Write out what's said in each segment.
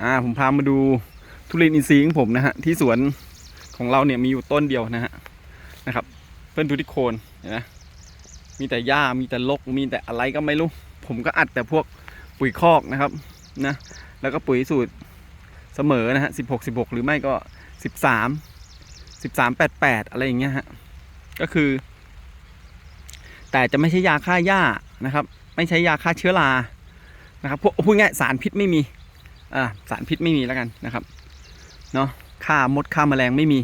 อ่าผมพามาดูทุเรียนอินทรีย์ของผมนะฮะที่สวนของเราเนี่ยมีอยู่ต้นเดียวนะฮะนะครับ เพื่อนดูที่โคนเห็นไหมมีแต่หญ้ามีแต่รกมีแต่อะไรก็ไม่รู้ ผมก็อัดแต่พวกปุ๋ยคอกนะครับนะแล้วก็ปุ๋ยสูตรเสมอนะฮะสิบหกสิบหกหรือไม่ก็สิบสามสิบสามแปดแปดอะไรอย่างเงี้ยฮะก็คือ แต่จะไม่ใช่ยาฆ่าหญ้านะครับ ไม่ใช้ยาฆ่าเชื้อรานะครับพวกพูดง่ายสารพิษไม่มี อ่าสารพิษไม่มีแล้วกันนะครับเนาะฆ่ามดฆ่าแมลงไม่มี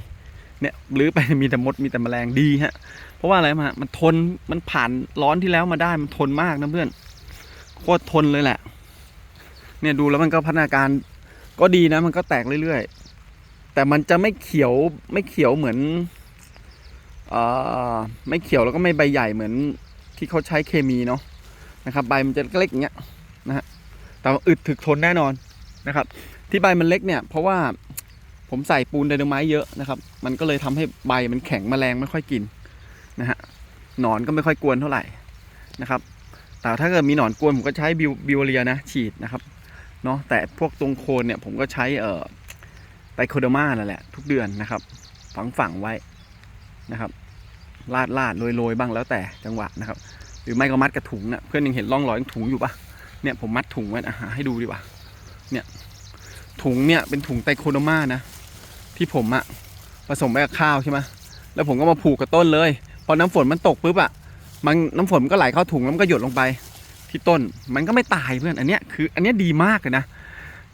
เนี่ยหรือไปมีแต่มดมีแต่แมลงดีฮะเพราะว่าอะไรมามันทนมันผ่านร้อนที่แล้วมาได้มันทนมากนะเพื่อนโคตรทนเลยแหละ เนี่ยดูแล้วมันก็พัฒนาการก็ดีนะ มันก็แตกเรื่อยๆ แต่มันจะไม่เขียวไม่เขียวเหมือนอ่อไม่เขียวแล้วก็ไม่ใบใหญ่เหมือนที่เขาใช้เคมีเนาะนะครับ ใบมันจะเล็กอย่างเงี้ยนะฮะแต่อึดถึกทนแน่นอน นะครับ ที่ใบมันเล็กเนี่ยเพราะว่าผมใส่ปูนไดนไมต์เยอะนะครับ มันก็เลยทำให้ใบมันแข็งแมลงไม่ค่อยกินนะฮะหนอนก็ไม่ค่อยกวนเท่าไหร่นะครับแต่ถ้าเกิดมีหนอนกวนผมก็ใช้บิวบิวเรียนะฉีดนะครับเนาะแต่พวกตรงโคนเนี่ยผมก็ใช้เอ่อไตโคเดอร์มานั่นแหละทุกเดือนนะครับ ฝังฝังไว้นะครับลาดลาดโรยโรยบ้างแล้วแต่จังหวะนะครับ หรือไม่ก็มัดกับถุงนะเพื่อนยังเห็นร่องรอยถุงอยู่ปะเนี่ยผมมัดถุงไว้นะหาให้ดูดีกว่า ถุงเนี่ยเป็นถุงไตโคโดมานะ ที่ผมอะผสมไปกับข้าวใช่ไหมแล้วผมก็มาผูกกับต้นเลย พอน้ำฝนมันตกปุ๊บอะมันน้ำฝนมันก็ไหลเข้าถุงแล้วมันก็หยดลงไป ที่ต้นมันก็ไม่ตายเพื่อนอันเนี้ยคือ อันเนี้ยดีมากเลยนะ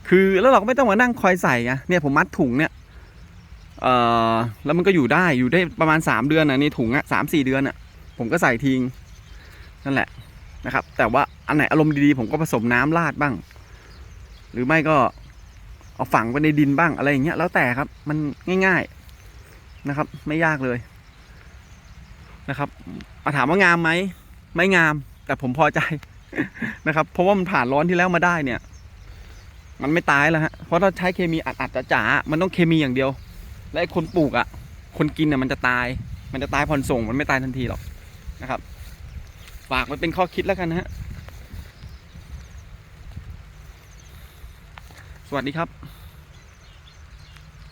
คือแล้วเราก็ไม่ต้องมานั่งคอยใส่ไงเนี่ยผมมัดถุงเนี่ยเอ่อแล้วมันก็อยู่ได้อยู่ได้ประมาณ 3 เดือนนะในถุงอะสามสี่เดือนอะผมก็ใส่ทิ้งนั่นแหละนะครับ แต่ว่าอันไหนอารมณ์ดีๆผมก็ผสมน้ำราดบ้าง หรือไม่ก็เอาฝังไปในดินบ้างอะไรอย่างเงี้ยแล้วแต่ครับ มันง่าย ๆนะครับ ไม่ยากเลยนะครับมาถามว่างามไหมไม่งาม แต่ผมพอใจนะครับ เพราะว่ามันผ่านร้อนที่แล้วมาได้เนี่ย มันไม่ตายแล้วฮะเพราะถ้าใช้เคมีอัดๆจ๋ามันต้องเคมีอย่างเดียว และไอ้คนปลูกอะ่ะ คนกินเนี่ยมันจะตาย มันจะตายผ่อนส่งมันไม่ตายทันทีหรอกนะครับ ฝากไว้เป็นข้อคิดแล้วกันนะฮะ สวัสดีครับ